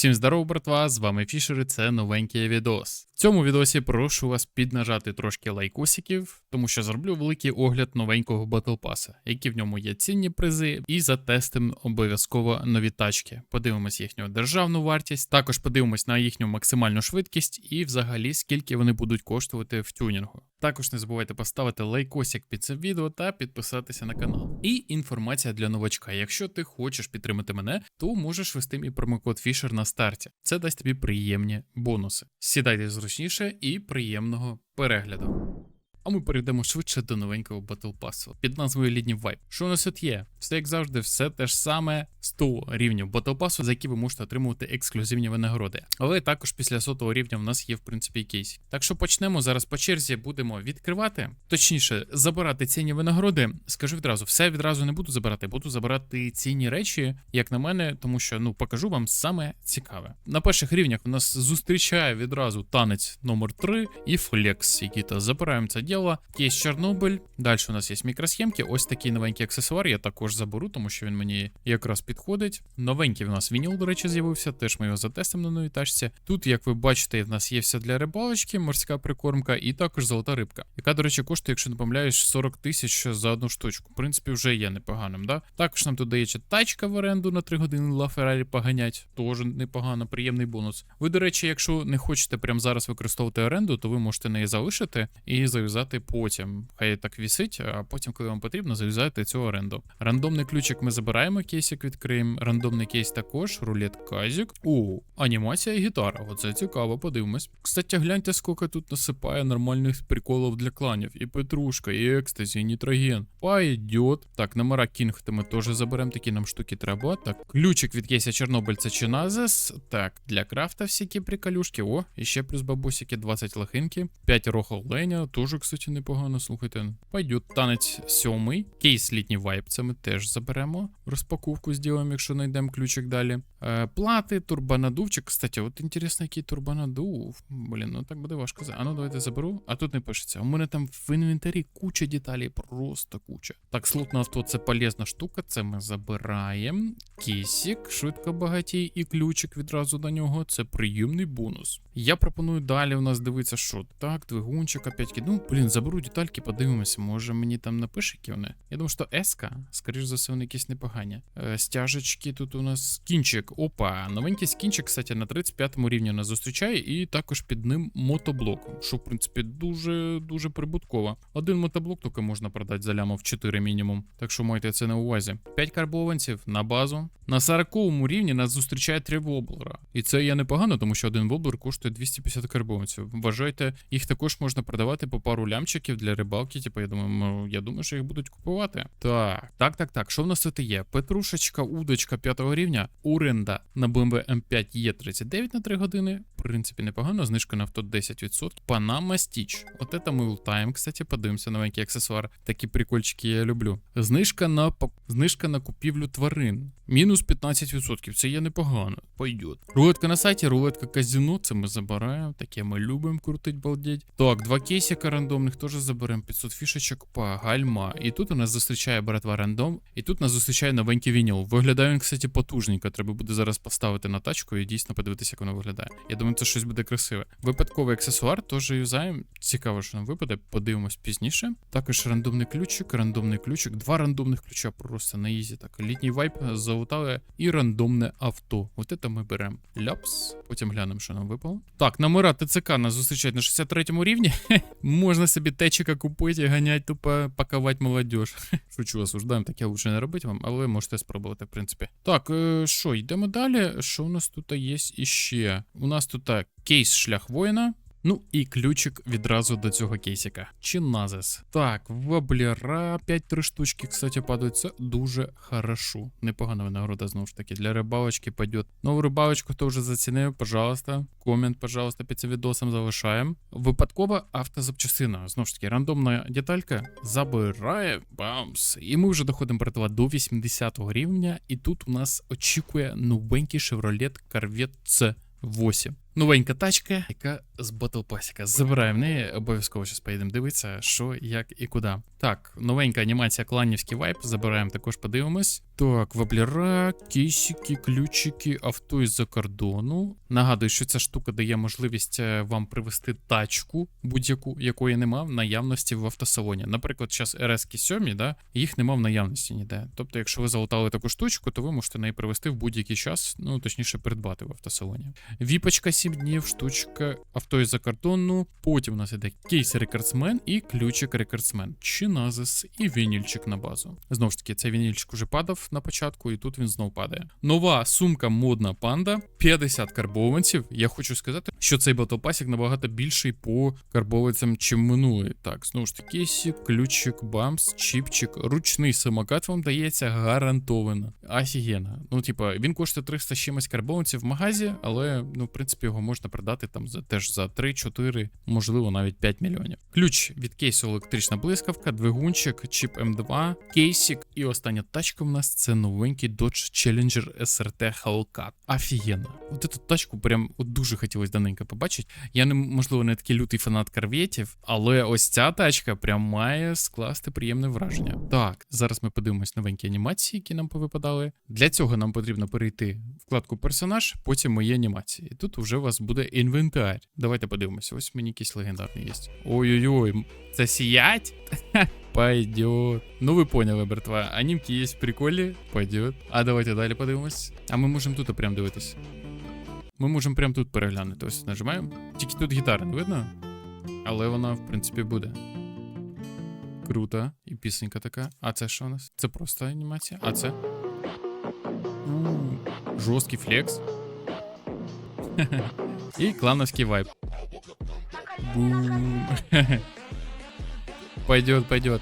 Всім здорово, братва! З вами Фішер, і це новенький відос. В цьому відосі прошу вас піднажати трошки лайкосиків, тому що зроблю великий огляд новенького Pass, які в ньому є цінні призи, і затестимо обов'язково нові тачки. Подивимось їхню державну вартість, також подивимось на їхню максимальну швидкість і взагалі скільки вони будуть коштувати в тюнінгу. Також не забувайте поставити лайкосик під це відео та підписатися на канал. І інформація для новачка. Якщо ти хочеш підтримати мене, то можеш ввести мій промокод Fisher на старті. Це дасть тобі приємні бонуси. Сідайте зручніше і приємного перегляду. А ми перейдемо швидше до новенького Battle Pass під назвою Лідній Vibe. Що у нас тут є? Все як завжди, все те ж саме 100 рівнів Battle Pass, за які ви можете отримувати ексклюзивні винагороди. Але також після сотого рівня в нас є, в принципі, кейс. Так що почнемо зараз по черзі, будемо відкривати, точніше, забирати цінні винагороди. Скажу відразу, все відразу не буду забирати, буду забирати цінні речі, як на мене, тому що ну покажу вам саме цікаве. На перших рівнях у нас зустрічає відразу танець номер 3 і флекс, який то забираємо це діло. Є Чорнобиль. Далі у нас є мікросхемки. Ось такий новенький аксесуар. Я також заберу, тому що він мені якраз підходить. Новенький в нас вініл, до речі, з'явився. Теж ми його затестимо на новій тачці. Тут, як ви бачите, в нас є все для рибалочки, морська прикормка і також золота рибка, яка, до речі, коштує, якщо не помиляюсь, 40 тисяч за одну штучку. В принципі, вже є непоганим, да? Також нам тут дається тачка в оренду на 3 години Ла Феррарі поганять. Теж непогано, приємний бонус. Ви, до речі, якщо не хочете прямо зараз використовувати оренду, то ви можете неї залишити і зав'язати потім. Хай так вісить, а потім, коли вам потрібно, зав'язати цю оренду. Рандомний ключик ми забираємо, кейсик відкриємо. Рандомний кейс також, рулет казік. О, анімація і гітара. Оце цікаво, подивимось. Кстати, гляньте, скільки тут насипає нормальних приколів для кланів. І Петрушка, і екстазі, і нітроген. Пойдет. Так, номера Кінг ми теж заберемо, такі нам штуки треба. Так, ключик від кейса Чорнобиль це Чиназес. Так, для крафта всякі приколюшки. О, і ще плюс бабусики, 20 лохинки. 5 рохал Леня, теж, кстати, непогано, слухайте. Пойдет танець сьомий. Кейс літній вайп, це ми теж заберемо. Розпаковку зробимо, якщо знайдемо ключик далі. Е, плати, турбонадувчик. Кстати, от інтересно, який турбонадув. Блін, ну так буде важко. А ну давайте заберу. А тут не пишеться. У мене там в інвентарі куча деталей, просто куча. Так, слот на авто це полезна штука, це ми забираємо. Кісік, швидко багатій, і ключик відразу до нього. Це приємний бонус. Я пропоную далі у нас дивитися, що так, двигунчик опять Ну, блін, заберу детальки, подивимося. Може мені там напише, які вони. Я думаю, що еска, скоріш за все, вони якісь непогані. Е, стяжечки тут у нас скінчик. Опа, новенький скінчик, кстати, на 35 рівні нас зустрічає, і також під ним мотоблок, що в принципі дуже дуже прибутково. Один мотоблок тільки можна продати за лямов 4 мінімум. Так що майте це на увазі. 5 карбованців на базу. На 40-му рівні нас зустрічає 3 воблера. І це є непогано, тому що один воблер коштує 250 карбованців. Вважайте, їх також можна продавати по пару лямчиків для рибалки. Типу, я думаю, ну, я думаю, що їх будуть купувати. Так, так, так, так. Що в нас тут є? Петрушечка, удочка 5 рівня, уренда на BMW M5 є 39 на 3 години. В принципі, непогано. Знижка на авто 10%. Панама Стіч. От це ми ултаємо, кстати, подивимося новенький аксесуар. Такі прикольчики я люблю. Знижка на знижка на купівлю тварин. Мінус 15%. Це є непогано. Пойдет. Рулетка на сайті, рулетка казино. Це ми забираємо. Таке ми любимо крутить балдеть. Так, два кейсика рандомних теж заберемо. 500 фішечок по гальма. І тут у нас зустрічає братва рандом. І тут нас зустрічає новенький вініл. Виглядає він, кстати, потужненько. Треба буде зараз поставити на тачку і дійсно подивитися, як воно виглядає. Я думаю, це щось буде красиве. Випадковий аксесуар теж юзаємо. Цікаво, що нам випаде. Подивимось пізніше. Також рандомний ключик, рандомний ключик, два рандомних ключа просто на ізі. Так, літній вайп залутали і рандомне авто. От це ми беремо. Ляпс. Потім глянемо, що нам випало. Так, номера ТЦК нас зустрічають на 63 рівні. Можна собі течика купити ганять, тупо пакувати молодіж. Шучу, осуждаємо, таке лучше не робити вам, але можете спробувати, в принципі. Так, е, що, йдемо далі. Що у нас тут є іще? У нас тут так, кейс шлях воїна. Ну і ключик відразу до цього кейсика. Чиназис. Так, воблера 5-3 штучки, кстати, падають. Це дуже хорошо. Непогана винагорода, знову ж таки, для рибалочки пойдет. Нову рибалочку, хто вже зацінив, пожалуйста. Комент, пожалуйста, під цим відосом залишаємо. Випадкова автозапчастина. Знову ж таки, рандомна деталька забирає бамс. І ми вже доходимо братва до 80 рівня. І тут у нас очікує новенький Chevrolet Corvette C8. Новенька тачка, яка з Pass. Забираємо в неї, обов'язково зараз поїдемо дивитися, що, як і куди. Так, новенька анімація кланівський вайп. Забираємо також, подивимось. Так, ваблера, кейсики, ключики, авто із-за кордону. Нагадую, що ця штука дає можливість е, вам привезти тачку, будь-яку, якої нема в наявності в автосалоні. Наприклад, зараз rs 7, да, їх нема в наявності ніде. Тобто, якщо ви залутали таку штучку, то ви можете неї привезти в будь-який час, ну точніше, придбати в автосалоні. Віпочка 7 днів, штучка, авто із-за кордону. Потім у нас іде кейс рекордсмен і ключик рекордсмен. Чиназис і вінільчик на базу. Знову ж таки, цей вінільчик уже падав на початку, і тут він знов падає. Нова сумка модна панда, 50 карбованців. Я хочу сказати, що цей батлпасік набагато більший по карбованцям, чим минулий. Так, знову ж таки, кейсик, ключик, бамс, чіпчик, ручний самокат вам дається гарантовано. Офігенно. Ну, типа, він коштує 300 з чимось карбованців в магазі, але ну, в принципі, його можна продати там за теж за 3-4, можливо, навіть 5 мільйонів. Ключ від кейсу електрична блискавка, двигунчик, чіп М2, кейсик. І остання тачка в нас це новенький Dodge Challenger SRT Hellcat. Офігенно. От цю тачку прям от дуже хотілося давненько побачити. Я не можливо не такий лютий фанат корветів, але ось ця тачка прям має скласти приємне враження. Так, зараз ми подивимось новенькі анімації, які нам повипадали. Для цього нам потрібно перейти вкладку персонаж, потім мої анімації. Тут вже у вас буде інвентар. Давайте подивимося. Ось мені якийсь легендарний є. Ой-ой-ой, це сіять? Пойдет. Ну ви поняли, братва. Анімки є приколі. Пойдет. А давайте далі подивимось. А ми можемо тут прям дивитись. Ми можемо прям тут переглянути. Ось нажимаємо. Тільки тут гітара не видно. Але вона, в принципі, буде. Круто. І пісенька така. А це що у нас? Це просто анімація. А це. Жорсткий флекс. І клановський вайб. Пойдет, пойдет.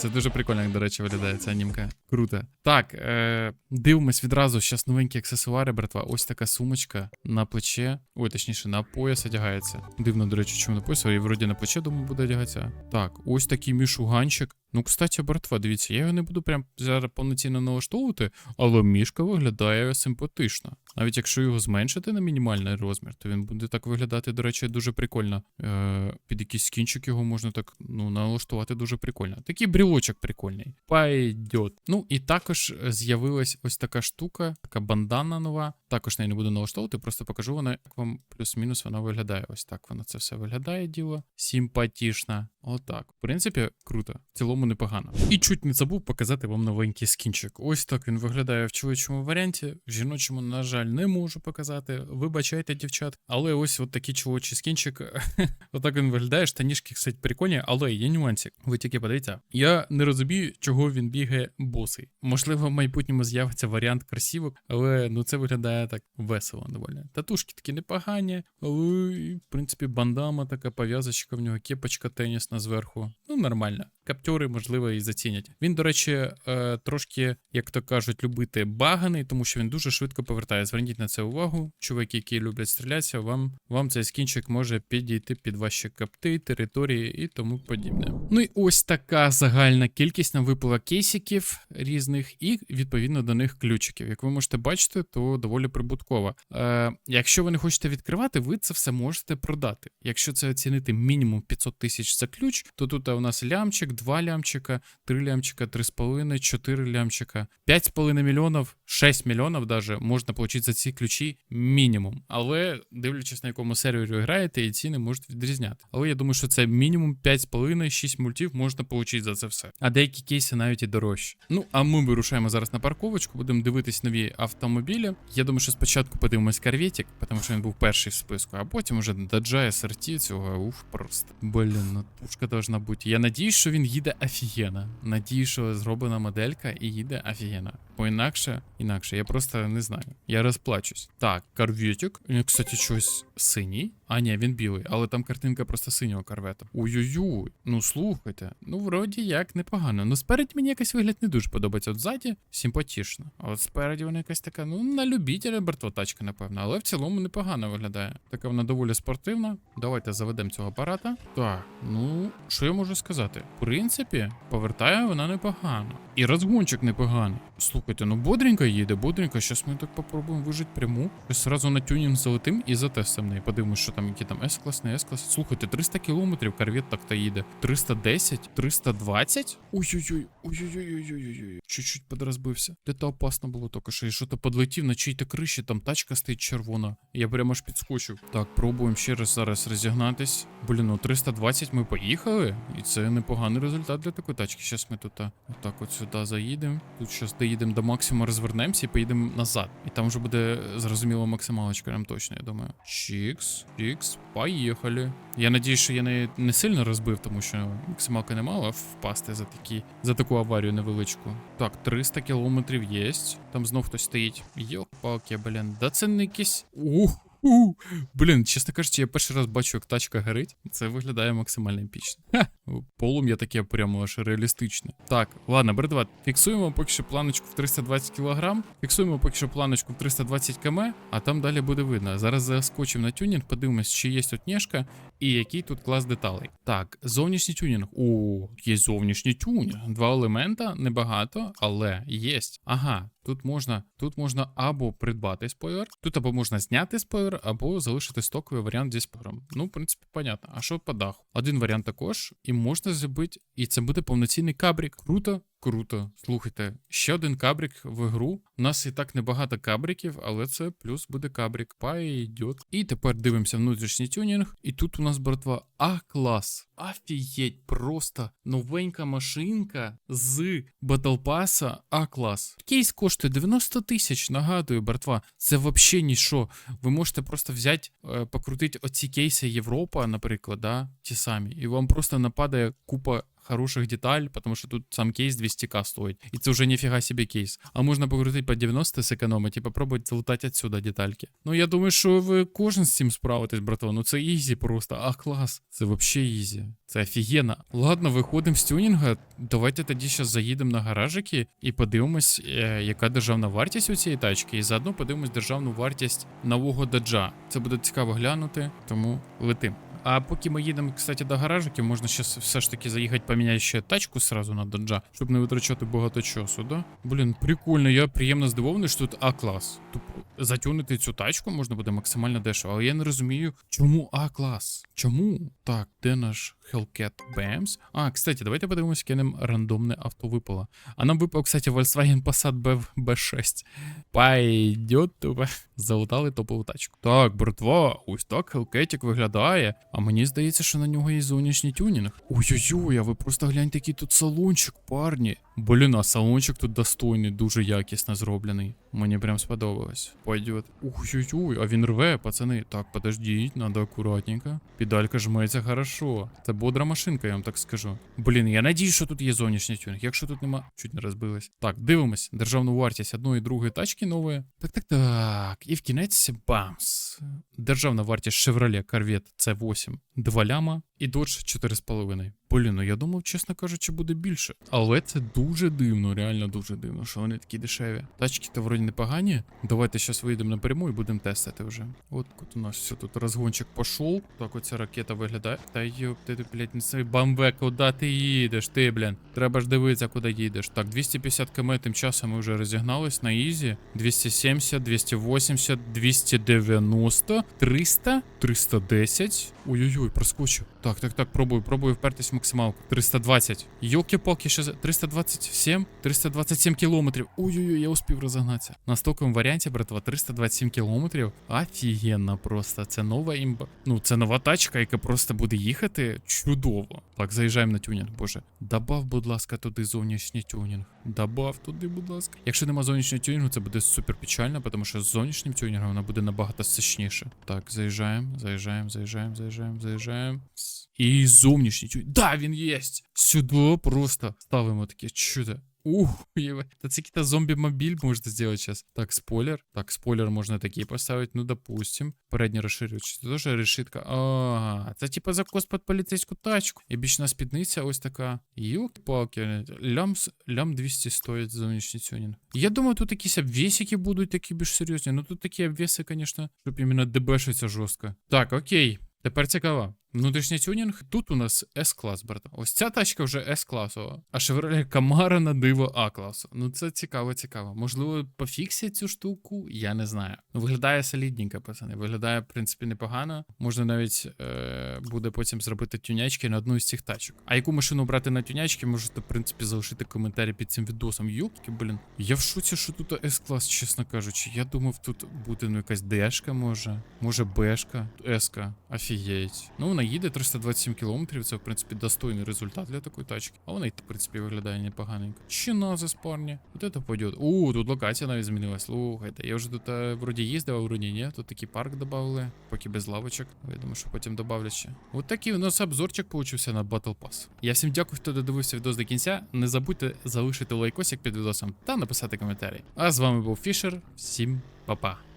Це дуже прикольно, як, до речі, виглядає ця анімка. Круто. Так, е, дивимось відразу. Зараз новенькі аксесуари, братва. Ось така сумочка на плече. Ой, точніше, на пояс одягається. Дивно, до речі, чому на пояс, і вроді на плече, думаю, буде одягатися. Так, ось такий мішуганчик. Ну, кстати, братва, дивіться, я його не буду прям зараз повноцінно налаштовувати, але мішка виглядає симпатично. Навіть якщо його зменшити на мінімальний розмір, то він буде так виглядати, до речі, дуже прикольно. Е, під якийсь скінчик його можна так ну, налаштувати дуже прикольно. Такий брілочок прикольний. Пойдет. Ну і також з'явилась ось така штука, така бандана нова. Також не буду налаштовувати, просто покажу вона, як вам плюс-мінус вона виглядає. Ось так воно це все виглядає, діло. Симпатічна. Отак. В принципі, круто. В цілому непогано. І чуть не забув показати вам новенький скінчик. Ось так він виглядає в чоловічому варіанті. В жіночому, на жаль, не можу показати. Вибачайте, дівчат. Але ось от такий чоловічий скінчик. Отак він виглядає. Штанішки, кстати, прикольні, але є нюансик. Ви тільки подивіться. Я не розумію, чого він бігає босий. Можливо, в майбутньому з'явиться варіант красівок, але ну це виглядає так весело доволі. Татушки такі непогані, але в принципі бандама така пов'язочка в нього, кепочка тенісна зверху. Ну, нормально. Каптюри, можливо, і зацінять. Він, до речі, е, трошки, як то кажуть, любити баганий, тому що він дуже швидко повертає. Зверніть на це увагу. Чуваки, які люблять стрілятися, вам, вам цей скінчик може підійти під ваші капти, території і тому подібне. Ну і ось така загальна кількість нам випала кейсиків різних, і відповідно до них ключиків. Як ви можете бачити, то доволі прибутково. Е, якщо ви не хочете відкривати, ви це все можете продати. Якщо це оцінити мінімум 500 тисяч за ключ, то тут у нас лямчик, 2 лямчика, 3 лямчика, 3,5, 4 лямчика, 5,5 мільйонів, 6 мільйонів даже можна отримати за ці ключі мінімум. Але дивлячись на якому сервері ви граєте, і ціни можуть відрізняти. Але я думаю, що це мінімум 5,5-6 мультів можна отримати за це все. А деякі кейси навіть і дорожчі. Ну а ми вирушаємо зараз на парковочку, будемо дивитись нові автомобілі. Я думаю, що спочатку подивимось Карветик, тому що він був перший в списку, а потім уже Dacia SRT цього уф просто. Блін, ну пушка должна бути. Я надіюсь, що він їде офігенно. Надіюсь, що зроблена моделька і їде офігенно. Бо інакше, інакше, я просто не знаю. Я розплачусь. Так, карветик. Він, кстати, щось синій. А, ні, він білий, але там картинка просто синього карвета. Ой-ой-ой, ну слухайте. Ну, вроді як непогано. Ну, спереді мені якось вигляд не дуже подобається. От ззаді симпатічно. А от спереді вона якась така, ну, на любителя бортотачка, напевно, але в цілому непогано виглядає. Така вона доволі спортивна. Давайте заведемо цього апарата. Так, ну, що я можу сказати? В принципі, повертає вона непогано. І розгончик непоганий. Слухайте, ну бодренько їде, бодренько. Щас ми так попробуємо вижити пряму. Щас сразу на тюнінг залетим і затестимо неї. Подивимось, що там, які там С-клас, не С-клас. Слухайте, 300 кілометрів корвет так-то їде. 310, 320? Ой-ой-ой, ой-ой-ой-ой-ой-ой. Чуть-чуть подрозбився. Де-то опасно було тільки що. І що-то подлетів на чиїй-то криші, там тачка стоїть червона. Я прямо аж підскочив. Так, пробуємо ще раз зараз розігнатись. Блін, ну 320 ми поїхали. І це непоганий результат для такої тачки. Щас ми тут отак от сюди заїдемо. Тут щас доїдемо до максимуму, розвернемося і поїдемо назад. І там вже буде зрозуміло максималочка, нам точно, я думаю. Чікс, чікс, поїхали. Я надіюсь, що я не, не сильно розбив, тому що максималка не мала впасти за такі, за таку аварію невеличку. Так, 300 кілометрів є. Там знов хтось стоїть. Йопалки, блін. Да це не якісь. Ух. У, блін, чесно кажучи, я перший раз бачу, як тачка горить. Це виглядає максимально епічно. Полум'я таке прямо аж реалістичне. Так, ладно, братва, фіксуємо поки що планочку в 320 кг, фіксуємо поки що планочку в 320 км, а там далі буде видно. Зараз заскочимо на тюнінг, подивимось, чи є тут нєшка і який тут клас деталей. Так, зовнішній тюнінг. О, є зовнішній тюнінг. Два елемента, небагато, але є. Ага, тут можна, тут можна або придбати спойлер, тут або можна зняти спойлер, або залишити стоковий варіант зі спойлером. Ну, в принципі, понятно. А що по даху? Один варіант також, і можна зробити, і це буде повноцінний кабрік. Круто. Круто, слухайте, ще один кабрік в ігру. У нас і так небагато кабриків, але це плюс буде кабрік. Пайдет. І тепер дивимося внутрішній тюнінг. І тут у нас, братва, А-клас. Офігеть, просто новенька машинка з Pass А-клас. Кейс коштує 90 тисяч. Нагадую, братва, це взагалі нічого. Ви можете просто взяти, е, покрутити оці кейси Європа, наприклад, да, ті самі, і вам просто нападає купа хороших деталь, потому что тут сам кейс 200к стоит. И это уже нифига себе кейс. А можно покрутить по 90 сэкономить и попробовать залутать отсюда детальки. Ну я думаю, що ви кожен з цим справитесь, братва. Ну це ізі просто. А клас. Це вообще ізі. Це офігенно. Ладно, виходимо з тюнінга. Давайте тоді зараз заїдемо на гаражики і подивимось, е, яка державна вартість у цієї тачки. І заодно подивимось державну вартість нового даджа. Це буде цікаво глянути, тому летим. А поки ми їдемо, кстати, до гаражиків, можна ще все ж таки заїхати поміняти ще тачку сразу на доджа, щоб не витрачати багато часу, да? Блін, прикольно, я приємно здивований, що тут А-клас. Тупо затюнити цю тачку можна буде максимально дешево, але я не розумію, чому А-клас? Чому? Так, де наш Hellcat BMS? А, кстати, давайте подивимось, яке нам рандомне авто випало. А нам випав, кстати, Volkswagen Passat B, B6. Пойдет тупо. Залутали топову тачку. Так, братва, ось так Хелкетік виглядає. А мені здається, що на нього є зовнішній тюнінг. Ой-ой-ой, а ви просто гляньте, який тут салончик, парні. Блін, а салончик тут достойний, дуже якісно зроблений. Мені прям сподобалось. Пойдет. Ой-ой-ой, а він рве, пацани. Так, подождіть, надо акуратненько. Педалька жметься хорошо. Це бодра машинка, я вам так скажу. Блін, я надію, що тут є зовнішній тюнінг. Якщо тут нема, чуть не розбилась. Так, дивимось. Державну вартість одної і другої тачки нової. Так, так, так. І в кінець бамс. Державна вартість Chevrolet Corvette C8 2 ляма і Dodge 4,5. Блін, ну я думав, чесно кажучи, буде більше. Але це дуже дивно, реально дуже дивно, що вони такі дешеві. Тачки то вроді непогані. Давайте зараз вийдемо напряму і будемо тестити вже. От у нас все тут розгончик пішов. Так, оця ракета виглядає. Та йоп, ти, блядь, не свій бамбе, куди ти їдеш, ти, блін. Треба ж дивитися, куди їдеш. Так, 250 км тим часом ми вже розігнались на ізі. 270, 280, 290, 300, 310. Ой-ой-ой, проскочив. Так, так, так, пробую, пробую впертись в максималку. 320. Йолки-палки, ще за 327, 327 кілометрів. Ой-ой-ой, я успів розогнатися. На стоковому варіанті, братва, 327 кілометрів. Офігенно просто. Це нова імба. Ну, це нова тачка, яка просто буде їхати чудово. Так, заїжджаємо на тюнінг, боже. Добав, будь ласка, туди зовнішній тюнінг. Добав туди, будь ласка. Якщо нема зовнішнього тюнінгу, це буде супер печально, тому що з зовнішнім тюнінгом вона буде набагато сильніше. Так, заїжджаємо, заїжджаємо, заїжджаємо, заїжджаємо, заїжджаємо. І зовнішній тюнінг. Да, він єсть! Сюди просто ставимо таке чудо. Ух, ебать. Та це какие-то зомби-мобиль можно сделать сейчас. Так, спойлер. Так, спойлер можно такие поставить. Ну, допустим. Передній розширювач. Це теж решітка. Ага, це типа закос під поліцейську тачку. І бічна спідниця ось така. Юк-палки. Лям, с- лям 200 стоїть зовнішній тюнінг. Я думаю, тут якісь обвесики будуть такі більш серйозні. Ну тут такі обвеси, конечно, щоб іменно дебешиться жорстко. Так, окей. Тепер цікаво. Внутрішній тюнінг. Тут у нас С-клас, брата. Ось ця тачка вже С-класова. А Chevrolet Camaro на диво А-класу. Ну це цікаво, цікаво. Можливо, пофіксять цю штуку, я не знаю. Ну, виглядає солідненько, пацани. Виглядає, в принципі, непогано. Можна навіть е, буде потім зробити тюнячки на одну із цих тачок. А яку машину брати на тюнячки, можете, в принципі, залишити коментарі під цим відосом. Йопки, блін. Я в шоці, що тут С-клас, чесно кажучи. Я думав, тут буде ну, якась Дешка, може. Може, Бешка, С-ка. Офігеть. Ну, вона їде 327 кілометрів. Це, в принципі, достойний результат для такої тачки. А вона в принципі, виглядає непоганенько. Чи назис, парні? От це пойдет. У, тут локація навіть змінилась. Слухайте, я вже тут е, вроді їздив, а вроді ні. Тут такий парк додали, поки без лавочок. Я думаю, що потім добавлять ще. От такий у нас обзорчик получився на Battle Pass. Я всім дякую, хто додивився відос до кінця. Не забудьте залишити лайкосик під відосом та написати коментарі. А з вами був Фішер. Всім па-па.